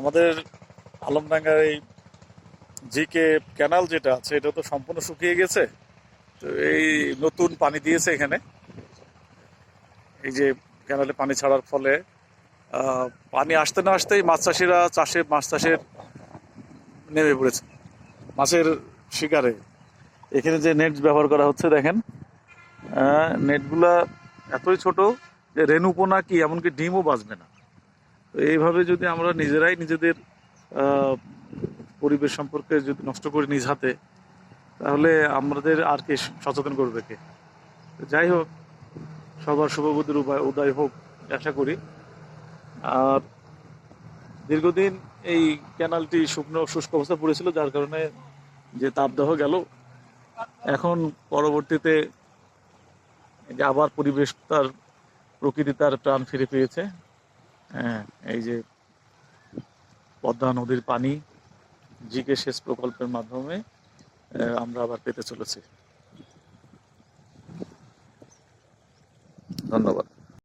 আমাদের আলমডাঙ্গার এই GK canal যেটা আছে, এটা তো সম্পূর্ণ শুকিয়ে গেছে। তো এই নতুন পানি দিয়েছে এখানে। এই যে ক্যানালে পানি ছাড়ার ফলে পানি আসতে না আসতেই মাছ চাষিরা চাষে, মাছ চাষের নেমে পড়েছে। মাছের শিকারে। এখানে যে নেট ব্যবহার করা হচ্ছে দেখেন নেটগুলা এতই ছোট যে রেণুপোনা কি, এমনকি ডিমও বাঁচবে না। তো এইভাবে যদি আমরা নিজেরাই নিজেদের পরিবেশ সম্পর্কে যদি নষ্ট করি নিজ হাতে, তাহলে আমাদের আর কে সচেতন করবে কে? যাই হোক, সবার শুভবুদ্ধির উপায় উদয় হোক, আশা করি। আর দীর্ঘদিন এই ক্যানালটি শুকনো শুষ্ক অবস্থা পড়েছিল, যার কারণে যে তাপদাহ গেল। এখন পরবর্তীতে আবার পরিবেশ তার প্রকৃতি তার প্রাণ ফিরে পেয়েছে। হ্যাঁ এই যে পদ্মা নদীর পানি, জিকে সেচ প্রকল্পের মাধ্যমে আমরা আবার পেতে চলেছি। ধন্যবাদ।